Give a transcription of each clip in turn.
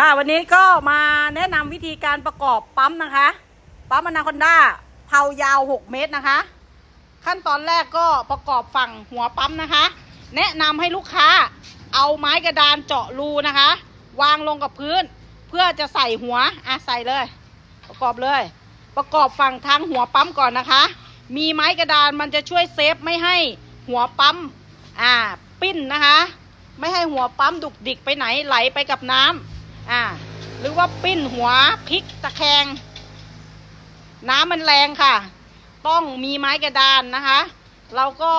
ค่ะวันนี้ก็มาแนะนำวิธีการประกอบปั๊มนะคะ ปั๊มอนาคอนด้าเผายาว 6 เมตรนะคะ ขั้นตอนแรกก็ประกอบฝั่งหัวปั๊มนะคะ แนะนำให้ลูกค้าเอาไม้กระดานเจาะรูนะคะ วางลงกับพื้น เพื่อจะใส่หัวอะใส่เลย ประกอบเลย ประกอบฝั่งทางหัวปั๊มก่อนนะคะ มีไม้กระดานมันจะช่วยเซฟไม่ให้หัวปั๊มอ่าปิ้นนะคะ ไม่ให้หัวปั๊มดุกดิกไปไหนไหลไปกับน้ำ อ่า หรือว่าปิ้นหัวพลิกตะแคง น้ำมันแรงค่ะ ต้องมีไม้กระดานนะคะ เราก็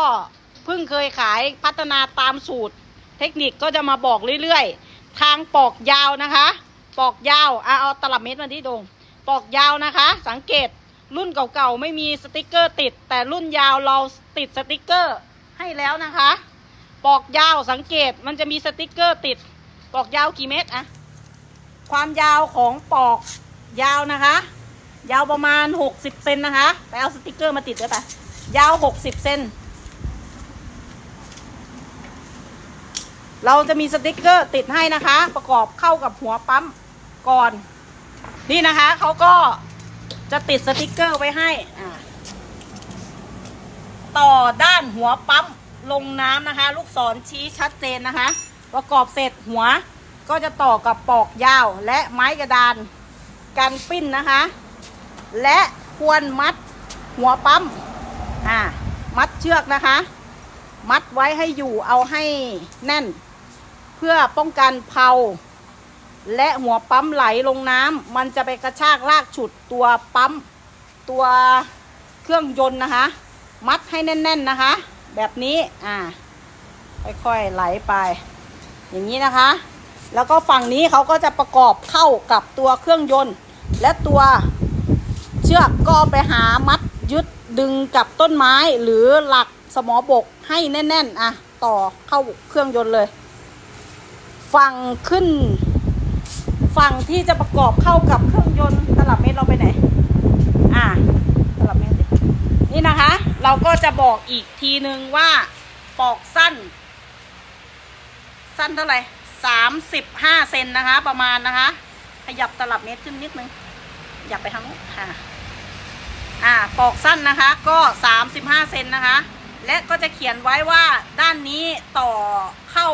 เพิ่งเคยขายพัฒนาตามสูตร เทคนิคก็จะมาบอกเรื่อยๆ ทางปอกยาวนะคะ ปอกยาวอะเอาตลับเม็ดมาที่ดงปอกยาวนะคะ สังเกตรุ่นเก่าๆไม่มีสติกเกอร์ติด แต่รุ่นยาวเราติดสติกเกอร์ให้แล้วนะคะ ปอกยาวสังเกตมันจะมีสติกเกอร์ติด ปอกยาวกี่เมตรอะ ความยาวของปอกยาวนะคะ ยาวประมาณ 60เซนนะคะ ไปเอาสติกเกอร์มาติดด้วยปะยาว 60เซนเราจะมีสติกเกอร์ติดให้นะคะ ประกอบเข้ากับหัวปั๊มก่อน นี่นะคะเขาก็จะติดสติกเกอร์ไว้ให้ต่อด้านหัวปั๊มลงน้ำนะคะ ลูกศรชี้ชัดเจนนะคะ ประกอบเสร็จหัว ก็จะต่อกับปอกยาวและไม้กระดานกันปิ้นนะคะ และควรมัดหัวปั๊มอ่ามัดเชือกนะคะ มัดไว้ให้อยู่เอาให้แน่น เพื่อป้องกันเผาและหัวปั๊มไหลลงน้ำมันจะไปกระชากลากฉุดตัวปั๊มตัวเครื่องยนต์นะคะ มัดให้แน่น ๆนะคะ แบบนี้อ่าค่อยๆไหลไป อย่างนี้นะคะ แล้วก็ฝั่งนี้เขาก็จะประกอบเข้ากับตัวเครื่องยนต์ และตัวเชือกก็ไปหามัดยึดดึงกับต้นไม้หรือหลักสมอบกให้แน่น ๆ อะ ต่อเข้าเครื่องยนต์เลย ฝั่งขึ้น ฝั่งที่จะประกอบเข้ากับเครื่องยนต์ตลับเมตรเราไปไหน อ่าตลับเมตรนี่นะคะ เราก็จะบอกอีกทีนึงว่าปอกสั้น สั้นเท่าไหร่ สามสิบห้าเซนนะคะ ประมาณนะคะ ขยับตลับเมตรขึ้นนิดนึงอยากไปทางนู้นค่ะ อ่าปอกสั้นนะคะก็สามสิบห้าเซนนะคะ และก็จะเขียนไว้ว่าด้านนี้ต่อเข้า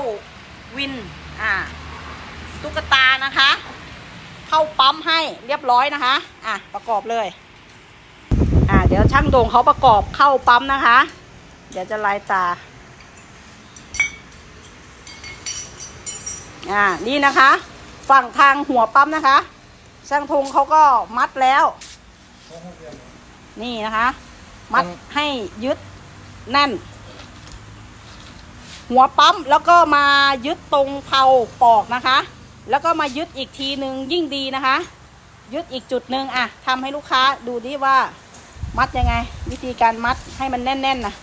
วิน อ่า ตุ๊กตานะคะ เข้าปั๊มให้เรียบร้อยนะคะ อะประกอบเลย อ่า เดี๋ยวช่างโด่งเขาประกอบเข้าปั๊มนะคะ เดี๋ยวจะลายตา อ่านี่นะคะ ฝั่งทางหัวปั๊มนะคะ ช่างธงเขาก็มัดแล้ว นี่นะคะ มัดให้ยึดแน่น หัวปั๊มแล้วก็มายึดตรงเผาปอกนะคะ แล้วก็มายึดอีกทีหนึ่งยิ่งดีนะคะ ยึดอีกจุดหนึ่งอะทำให้ลูกค้าดูดิว่า มัดยังไง วิธีการมัดให้มันแน่นๆนะ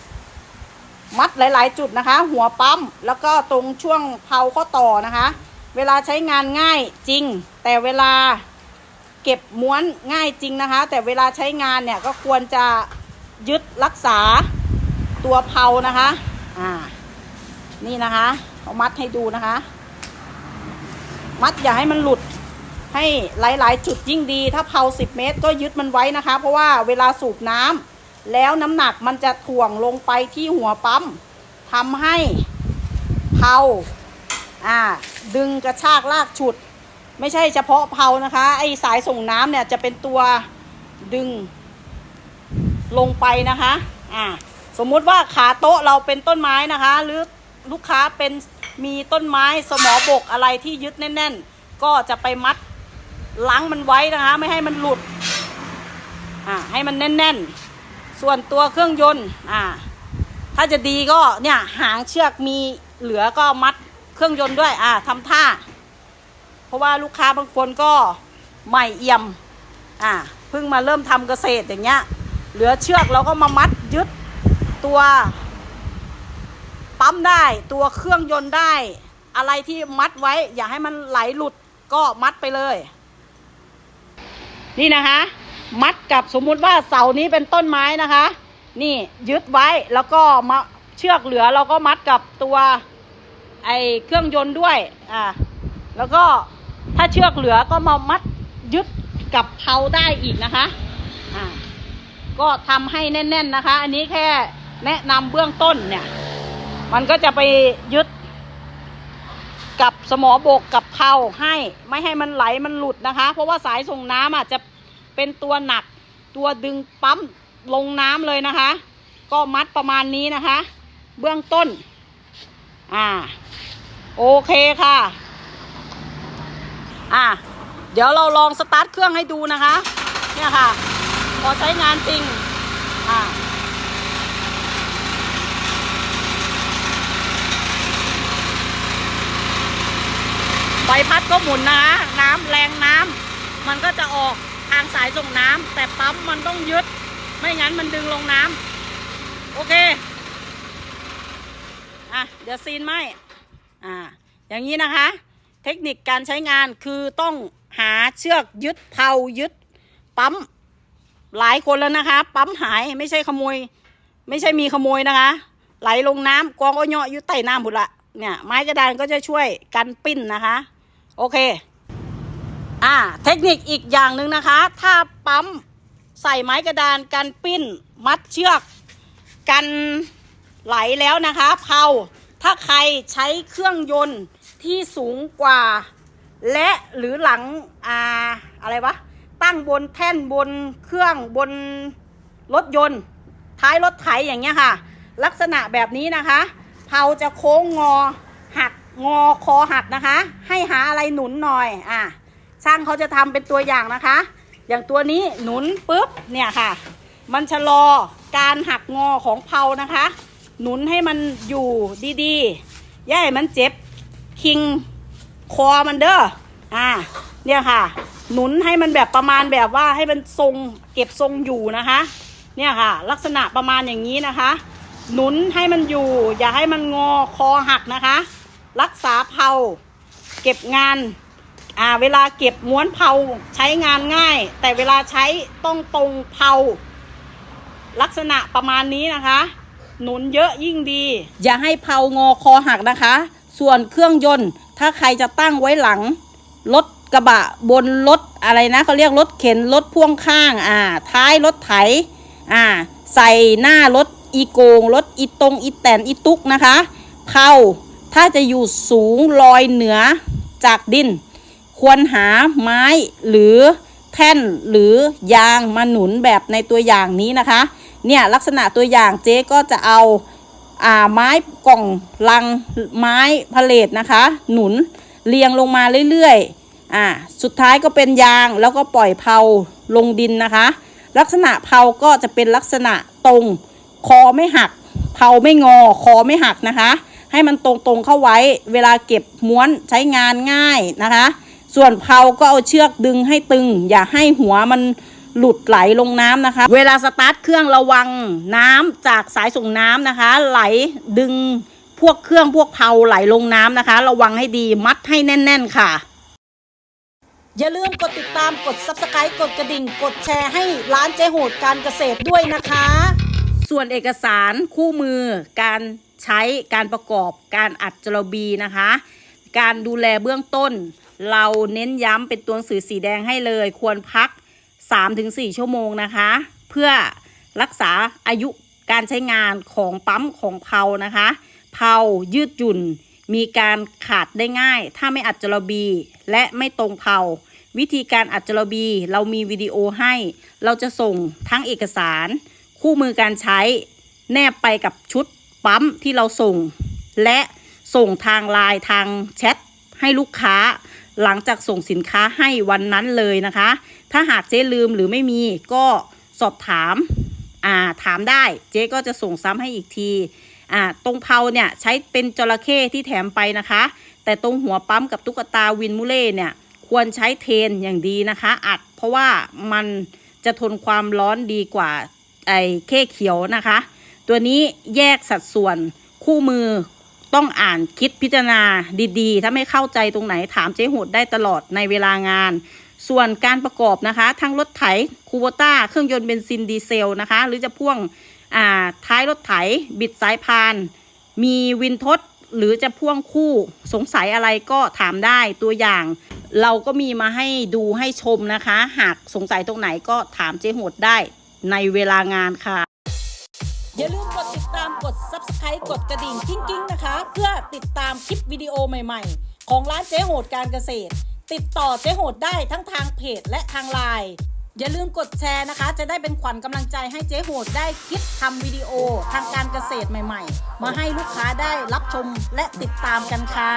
มัดหลาย ๆ จุดนะคะ หัวปั๊มแล้วก็ตรงช่วงเผาข้อต่อนะคะ เวลาใช้งานง่ายจริง แต่เวลาเก็บม้วนง่ายจริงนะคะ แต่เวลาใช้งานเนี่ยก็ควรจะยึดรักษาตัวเผานะคะอ่านี่นะคะเอามัดให้ดูนะคะ มัดอย่าให้มันหลุดให้หลาย ๆ จุดยิ่งดี ถ้าเผา10 เมตร ก็ยึดมันไว้นะคะ เพราะว่าเวลาสูบน้ำ แล้วน้ำหนักมันจะถ่วงลงไปที่หัวปั๊มทำให้เผาอ่าดึงกระชากลากฉุด ไม่ใช่เฉพาะเผานะคะไอสายส่งน้ำเนี่ยจะเป็นตัวดึงลงไปนะคะอ่าสมมุติว่าขาโต๊ะเราเป็นต้นไม้นะคะ หรือลูกค้าเป็นมีต้นไม้สมอบกอะไรที่ยึดแน่น ๆ ก็จะไปมัดล้างมันไว้นะคะ ไม่ให้มันหลุดอ่าให้มันแน่น ๆ ส่วนตัวเครื่องยนต์อ่าถ้าจะดีก็เนี่ยหางเชือกมีเหลือก็มัดเครื่องยนต์ด้วยอ่าทำท่า เพราะว่าลูกค้าบางคนก็ใหม่เอี่ยมอ่าเพิ่งมาเริ่มทำเกษตรอย่างเงี้ย เหลือเชือกเราก็มามัดยึดตัวปั๊มได้ตัวเครื่องยนต์ได้ อะไรที่มัดไว้ อย่าให้มันไหลหลุดก็มัดไปเลย นี่นะคะ มัดกับสมมุติว่าเสานี้เป็นต้นไม้นะคะ นี่ยึดไว้แล้วก็มาเชือกเหลือเราก็มัดกับตัวไอเครื่องยนต์ด้วยอ่าแล้วก็ถ้าเชือกเหลือก็มามัดยึดกับเพาได้อีกนะคะอ่าก็ทำให้แน่น ๆนะคะ อันนี้แค่แนะนำเบื้องต้นเนี่ย มันก็จะไปยึดกับสมอบกกับเพาให้ ไม่ให้มันไหลมันหลุดนะคะ เพราะว่าสายส่งน้ำอะจะ เป็นตัวหนัก ตัวดึงปั๊มลงน้ำเลยนะคะ ก็มัดประมาณนี้นะคะ เบื้องต้น อ่า โอเคค่ะ อะเดี๋ยวเราลองสตาร์ทเครื่องให้ดูนะคะ เนี่ยค่ะ พอใช้งานจริง อ่าใบพัดก็หมุนนะคะ น้ำแรงน้ำมันก็จะออกางสายส่งน้ำแต่ปั๊มมันต้องยึด ไม่งั้นมันดึงลงน้ำโอเค อะ เดี๋ยวซีนไหมอ่า อย่างนี้นะคะ เทคนิคการใช้งานคือต้องหาเชือกยึดเพายึดปั๊มหลายคนแล้วนะคะ ปั๊มหายไม่ใช่ขโมย ไม่ใช่มีขโมยนะคะ ไหลลงน้ำกองก็เหยาะอยู่ใต้น้ำหมดละเนี่ยไม้กระดานก็จะช่วยกันปิ้นนะคะ โอเค อ่าเทคนิคอีกอย่างหนึ่งนะคะ ถ้าปั๊มใส่ไม้กระดานกันปิ้น มัดเชือก กันไหลแล้วนะคะเพาถ้าใครใช้เครื่องยนต์ที่สูงกว่า และหรือหลังอ่าอะไรวะ ตั้งบนแท่นบนเครื่องบนรถยนต์ ท้ายรถไถอย่างเงี้ยค่ะ ลักษณะแบบนี้นะคะเพาจะโค้งงอหักงอคอหักนะคะ ให้หาอะไรหนุนหน่อยอะ ช่างเขาจะทำเป็นตัวอย่างนะคะ อย่างตัวนี้หนุนปุ๊บเนี่ยค่ะ มันชะลอการหักงอของเพานะคะ หนุนให้มันอยู่ดีๆย่าให้มันเจ็บคิงคอมันเด้ออ่าเนี่ยค่ะ หนุนให้มันแบบประมาณแบบว่าให้มันทรงเก็บทรงอยู่นะคะ เนี่ยค่ะ ลักษณะประมาณอย่างนี้นะคะ หนุนให้มันอยู่ อย่าให้มันงอคอหักนะคะ รักษาเพาเก็บงาน อ่าเวลาเก็บม้วนเพาใช้งานง่าย แต่เวลาใช้ต้องตรงเพาลักษณะประมาณนี้นะคะ หนุนเยอะยิ่งดี อย่าให้เพางอคอหักนะคะ ส่วนเครื่องยนต์ ถ้าใครจะตั้งไว้หลังรถกระบะบนรถอะไรนะเขาเรียกรถเข็นรถพ่วงข้างอ่า ท้ายรถไถอ่า ใส่หน้ารถอีโกงรถอีตรงอีแตนอีตุกนะคะเพาถ้าจะอยู่สูงลอยเหนือจากดิน ควรหาไม้หรือแท่นหรือยางมาหนุนแบบในตัวอย่างนี้นะคะ เนี่ยลักษณะตัวอย่างเจ๊ก็จะเอาอ่าไม้กล่องลังไม้พาเลทนะคะ หนุนเรียงลงมาเรื่อยๆอ่าสุดท้ายก็เป็นยางแล้วก็ปล่อยเพาลงดินนะคะ ลักษณะเพาก็จะเป็นลักษณะตรงคอไม่หักเพาไม่งอคอไม่หักนะคะ ให้มันตรงๆเข้าไว้เวลาเก็บม้วนใช้งานง่ายนะคะ ส่วนเพาก็เอาเชือกดึงให้ตึง อย่าให้หัวมันหลุดไหลลงน้ำนะคะ เวลาสตาร์ทเครื่องระวังน้ำจากสายส่งน้ำนะคะ ไหลดึงพวกเครื่องพวกเพาไหลลงน้ำนะคะ ระวังให้ดีมัดให้แน่น ๆ ค่ะ อย่าลืมกดติดตามกด subscribe กดกระดิ่ง กดแชร์ให้ร้านเจ๊โหดการเกษตรด้วยนะคะ ส่วนเอกสารคู่มือ การใช้การประกอบการอัดจรบีนะคะ การดูแลเบื้องต้น เราเน้นย้ำเป็นตัวหนังสือสีแดงให้เลย ควรพัก 3-4 ชั่วโมงนะคะ เพื่อรักษาอายุการใช้งานของปั๊มของเพานะคะ เพายืดหยุ่น มีการขาดได้ง่าย ถ้าไม่อัดจรบี และไม่ตรงเพาวิธีการอัดจรบี เรามีวิดีโอให้ เราจะส่งทั้งเอกสาร คู่มือการใช้แนบไปกับชุดปั๊มที่เราส่ง และส่งทางไลน์ทางแชทให้ลูกค้า หลังจากส่งสินค้าให้วันนั้นเลยนะคะ ถ้าหากเจ๊ลืมหรือไม่มีก็สอบถามอ่าถามได้เจ๊ก็จะส่งซ้ำให้อีกทีอ่าตรงเพาเนี่ยใช้เป็นจระเข้ที่แถมไปนะคะ แต่ตรงหัวปั๊มกับตุ๊กตาวินมูเล่เนี่ยควรใช้เทนอย่างดีนะคะ อัดเพราะว่ามันจะทนความร้อนดีกว่าไอ้เข้เขียวนะคะ ตัวนี้แยกสัดส่วนคู่มือ ต้องอ่านคิดพิจารณาดีๆ ถ้าไม่เข้าใจตรงไหนถามเจ๊หดได้ตลอดในเวลางาน ส่วนการประกอบนะคะ ทั้งรถไถคูโบต้า เครื่องยนต์เบนซินดีเซลนะคะ หรือจะพ่วงอ่าท้ายรถไถ บิดสายพาน มีวินทดหรือจะพ่วงคู่สงสัยอะไรก็ถามได้ตัวอย่าง เราก็มีมาให้ดูให้ชมนะคะ หากสงสัยตรงไหนก็ถามเจ๊หดได้ในเวลางานค่ะ อย่าลืมกดติดตามกด subscribe กดกระดิ่งกิ้งๆนะคะ เพื่อติดตามคลิปวิดีโอใหม่ๆ ของร้านเจ๊โหดการเกษตร ติดต่อเจ๊โหดได้ทั้งทางเพจและทางไลน์อย่าลืมกดแชร์นะคะ จะได้เป็นขวัญกำลังใจให้เจ๊โหดได้คิดทำวิดีโอทางการเกษตรใหม่ๆ มาให้ลูกค้าได้รับชมและติดตามกันค่ะ